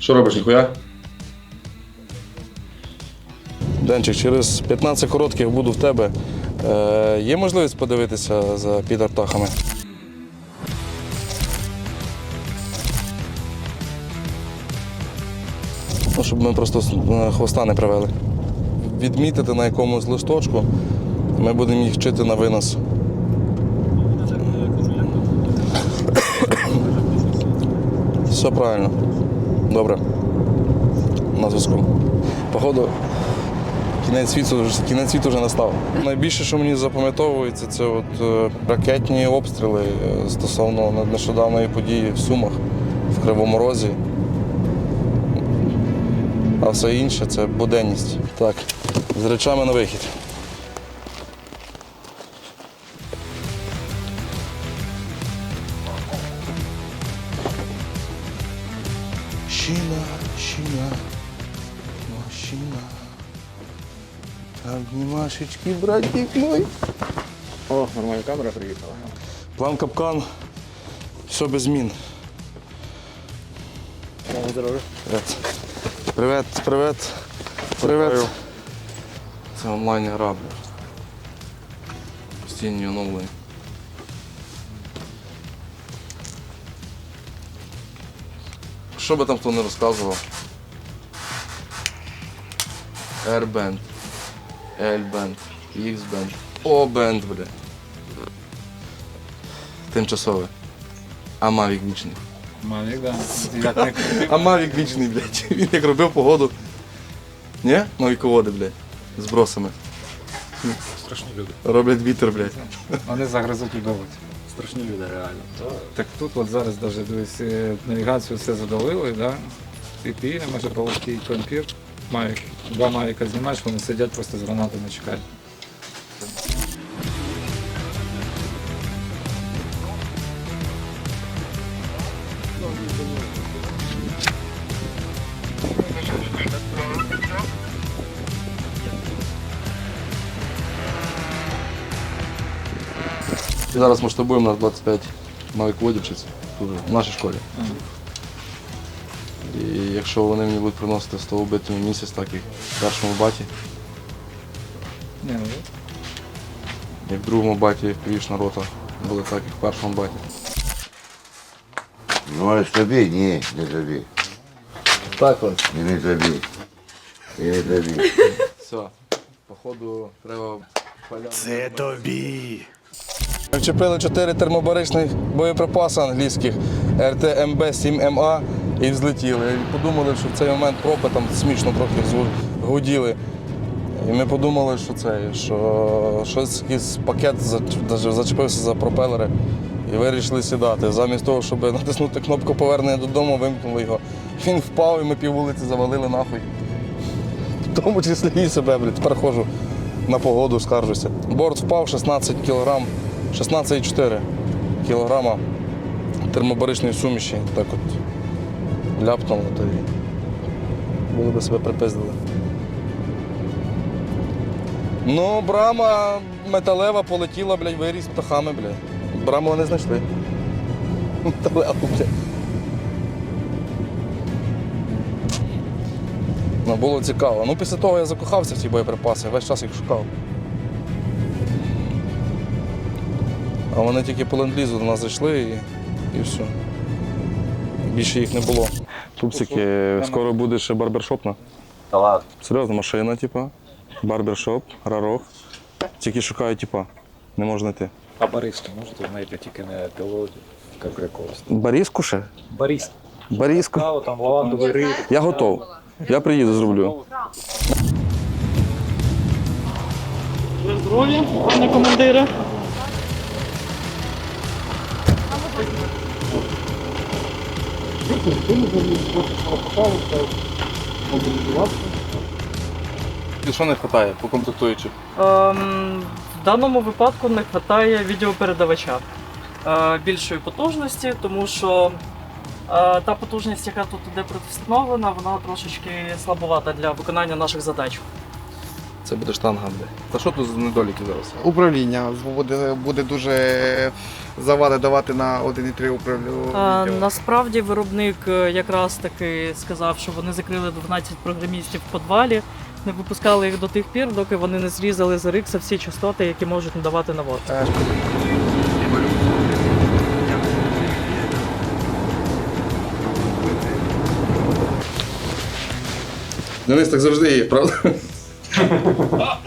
Що робиш, ніхуя? Денчик, через 15 коротких буду в тебе. Е, є можливість подивитися за підартахами? Ну, щоб ми просто хвоста не привели. Відмітити на якомусь листочку, ми будемо їх вчити на винос. Все правильно. Добре. На зв'язку. Походу, Кінець світу, кінець світу вже настав. Найбільше, що мені запам'ятовується, це от е, ракетні обстріли е, стосовно нещодавної події в Сумах, в Кривому Розі. А все інше це буденність. Так, з речами на вихід. Щіна, щіна, машина. Обнимашечки, братик мой. О, нормальна камера приїхала. План капкан. Все без змін. Здоров'я. Привет. Привет, привет. Привет. Це онлайн гра. Постійні оновлення. Що би там хто не розказував? R-Band, L-Band, X-Band, O-Band, бля. Тимчасове. А Mavic вічний. Мавік, да. Як не крутив. А Мавік вічний, блядь. Він як робив погоду. Ні? Мавіководи, блядь. З бросами. Страшні люди. Роблять вітер, блядь. Вони загризуть і давать. Страшні люди, реально. Так тут от зараз даже дивись, е, навігацію все задалили, да? VPN, може полоский компір. Мавік. Два мавіка знімаєш, вони сидять просто з гранатами чекають. І зараз масштабуємо на 25 мавіководів вчиться тут, в нашій школі. І якщо вони мені будуть приносити 100 убитими в місяць, так і в першому баті, Ні, ну, як в другому баті півічна рота були так, і в першому баті. Ну, а тобі? Ні, не тобі. Так ось. І не тобі. І не тобі. Все. Походу треба Це тобі. Вчепили чотири термобаричних боєприпаси англійських РТМБ 7 ма і взлетіли. І подумали, що в цей момент пропи там смішно трохи гуділи. І ми подумали, що це, що щось якийсь пакет зачепився за пропелери і вирішили сідати. Замість того, щоб натиснути кнопку повернення додому, вимкнули його. Він впав і ми пів вулиці завалили нахуй. В тому числі і себе, блядь. Тепер на погоду, скаржуся. Борт впав 16 кг, 16,4 кг термобаричної суміші. Так от ляпнуло, то і були би себе припиздили. Ну, брама металева полетіла, блядь, виріс птахами, блядь. Браму не знайшли. Металеву, блядь. Ну, було цікаво. Ну, після того я закохався в ці боєприпаси, весь час їх шукав. А вони тільки по ленд-лізу до нас зайшли і, і все. Більше їх не було. Пупсики, скоро буде ще барбершопна. Та ладно. Серйозна машина, типа. Барбершоп, рарок. Тільки шукаю, типа. Не можна знайти. А бариста можете знайти тільки не пілоті, як якогось. Баріску ще? Барист. Баріску. Каву, там лавандовий риб. Я готов. Я приїду, зроблю. Здоров'я, пане командире. І що не вистачає по комплектуючих? Ем, в даному випадку не вистачає відеопередавача е, більшої потужності, тому що е, та потужність, яка тут іде предвстановлена, вона трошечки слабовата для виконання наших задач. Це буде штанга. Буде. Та що тут за недоліки зараз? Управління буде, буде дуже завади давати на 1,3 А, управління. насправді виробник е, якраз таки сказав, що вони закрили 12 програмістів в подвалі, не випускали їх до тих пір, доки вони не зрізали з RX всі частоти, які можуть надавати наводку. Е, Денис так завжди є, правда? あ